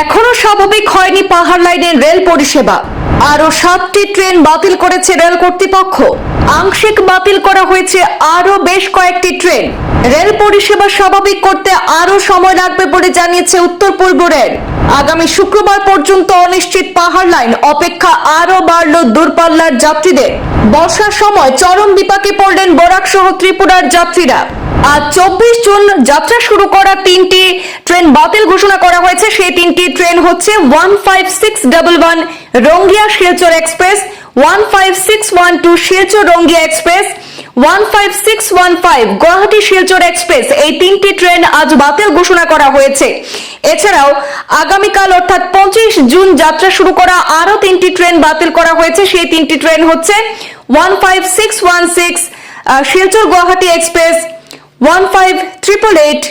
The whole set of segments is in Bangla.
এখনও স্বাভাবিক হয়নি পাহাড় লাইনের রেল পরিষেবা। আরও সাতটি ট্রেন বাতিল করেছে রেল কর্তৃপক্ষ। আংশিক বাতিল করা হয়েছে আরও বেশ কয়েকটি ট্রেন। রেল পরিষেবা স্বাভাবিক করতে আরও সময় লাগবে বলে জানিয়েছে উত্তর পূর্ব রেল। আগামী শুক্রবার পর্যন্ত অনিশ্চিত পাহাড় লাইন অপেক্ষা আরও বাড়ল দূরপাল্লার যাত্রীদের। বর্ষার সময় চরম বিপাকে পড়লেন বরাক সহ ত্রিপুরার যাত্রীরা। আজ চব্বিশ জুন যাত্রা শুরু করা তিনটি ট্রেন বাতিল ঘোষণা করা হয়েছে। সেই তিনটি ট্রেন হচ্ছে one five six double one Rangiya Silchar express, one five six one two Silchar Rangiya express, one five six one five Guwahati Silchar express. এই তিনটি ট্রেন আজ বাতিল ঘোষণা করা হয়েছে। এছাড়াও আগামীকাল অর্থাৎ পঁচিশ জুন যাত্রা শুরু করা আরও তিনটি ট্রেন বাতিল করা হয়েছে। সেই তিনটি ট্রেন হচ্ছে one five six one six Silchar Guwahati express one five triple eight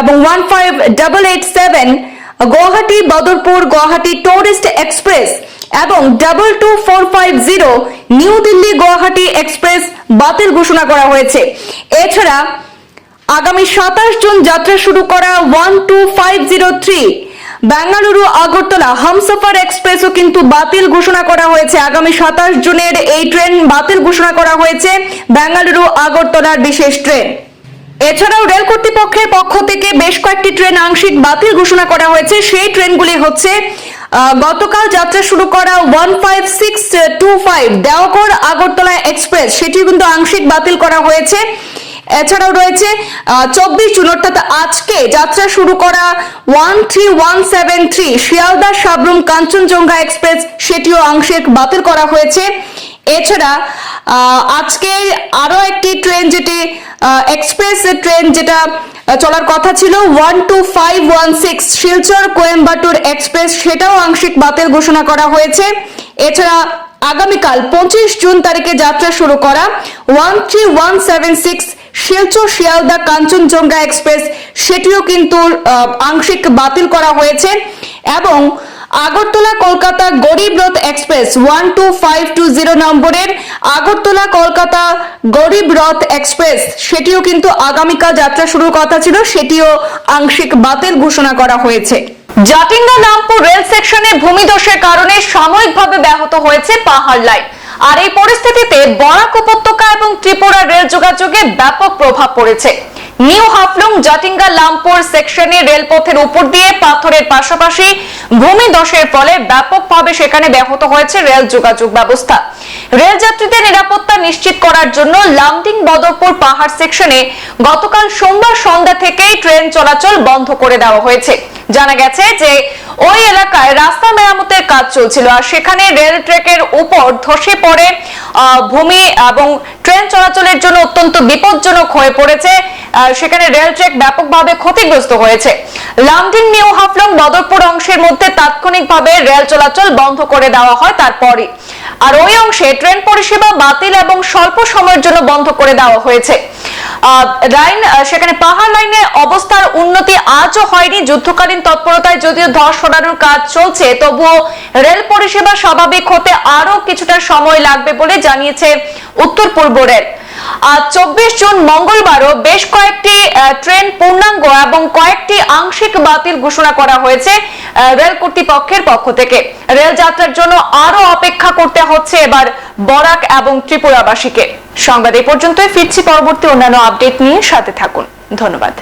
এবং one five double eight seven Guwahati, Badarpur, Guwahati tourist express এবং double two four five zero new Delhi Guwahati express বাতিল ঘোষণা করা হয়েছে। এছাড়া আগামী সাতাশ জুন যাত্রা শুরু করা one two five zero three Bengaluru, Agartala, Humsafar এক্সপ্রেসও কিন্তু বাতিল ঘোষণা করা হয়েছে। আগামী সাতাশ জুনের এই ট্রেন বাতিল ঘোষণা করা হয়েছে। বেঙ্গালুরু, আগরতলার বিশেষ ট্রেন এছাড়াও রেল কর্তৃপক্ষের পক্ষ থেকে বেশ কয়েকটি ট্রেন আংশিক বাতিল ঘোষণা করা হয়েছে। সেই ট্রেনগুলি হচ্ছে গতকাল যাত্রা শুরু করা one five six two five Deoghar Agartala express সেটি কিন্তু আংশিক বাতিল করা হয়েছে। এছাড়াও রয়েছে চব্বিশ জুন, অর্থাৎ আজকে যাত্রা শুরু করা one three one seven three Sealdah, Sabroom, Kanchenjunga express, সেটিও আংশিক বাতিল করা হয়েছে। এছাড়া আজকে আরও একটি ট্রেন যেটি এক্সপ্রেস ট্রেন যেটা চলার কথা ছিল one two five one six Silchar, Coimbatore express সেটাও আংশিক বাতিল ঘোষণা করা হয়েছে। এছাড়া আগামীকাল পঁচিশ জুন তারিখে যাত্রা শুরু করা one three one seven six Silchar, Sealdah, Kanchenjunga express সেটিও কিন্তু আংশিক বাতিল করা হয়েছে। এবং Agartala Kolkata Garib Rath express one two five two zero নম্বরের আগরতলা কলকাতা গরিব রথ এক্সপ্রেস। সেটিও কিন্তু আগামীকাল যাত্রা শুরুর কথা ছিল, সেটিও আংশিক বাতিল ঘোষণা করা হয়েছে। জাটিঙ্গা নামপুর রেল সেকশনে ভূমিধসের কারণে সাময়িকভাবে ব্যাহত হয়েছে পাহাড় লাইন। আর এই পরিস্থিতিতে বরাক উপত্যকা এবং ত্রিপুরা রেল যোগাযোগে ব্যাপক প্রভাব পড়েছে। নিউ হাফলং, জাটিঙ্গা, লামপুর সেকশনে রেলপথের উপর দিয়ে পাথরের পাশাপাশি ভূমি ভূমিধসের ফলে ব্যাপকভাবে সেখানে ব্যাহত হয়েছে রেল যোগাযোগ ব্যবস্থা। রেল যাত্রীদের নিরাপত্তা নিশ্চিত করার জন্য লামডিং বদরপুর পাহাড় সেকশনে গতকাল সোমবার সন্ধ্যা থেকেই ট্রেন চলাচল বন্ধ করে দেওয়া হয়েছে। জানা গেছে যে, ওই এলাকায় রাস্তা মেরামতের কাজ চলছিল আর সেখানে রেল ট্র্যাকের উপর ধসে পড়ে ভূমি এবং ট্রেন চলাচলের জন্য অত্যন্ত বিপজ্জনক হয়ে পড়েছে। সেখানে রেল ট্র্যাক ব্যাপকভাবে ক্ষতিগ্রস্ত হয়েছে। লামডিং নিউ হাফলং বদরপুর অংশের মধ্যে তাৎক্ষণিকভাবে রেল চলাচল বন্ধ করে দেওয়া হয় তারপরই। আর ওই অংশে ট্রেন পরিষেবা বাতিল এবং স্বল্প সময়ের জন্য বন্ধ করে দেওয়া হয়েছে। লাইন সেখানে পাহাড় লাইনে অবস্থার উন্নতি আজও হয়নি। যুদ্ধকালীন তৎপরতায় যদিও ধস সরানোর কাজ চলছে, তবুও রেল পরিষেবা স্বাভাবিক হতে আরও কিছুটা সময় লাগবে বলে জানিয়েছে উত্তর পূর্ব রেল চব্বিশ জুন মঙ্গলবারও বেশ কয়েকটি ট্রেন পূর্ণাঙ্গ এবং কয়েকটি আংশিক বাতিল ঘোষণা করা হয়েছে রেল কর্তৃপক্ষের পক্ষ থেকে। রেল যাত্রার জন্য আরও অপেক্ষা করতে হচ্ছে এবার বরাক এবং ত্রিপুরাবাসীকে। সংবাদ এই পর্যন্তই। ফিরছি পরবর্তী অন্যান্য আপডেট নিয়ে সাথে থাকুন। ধন্যবাদ।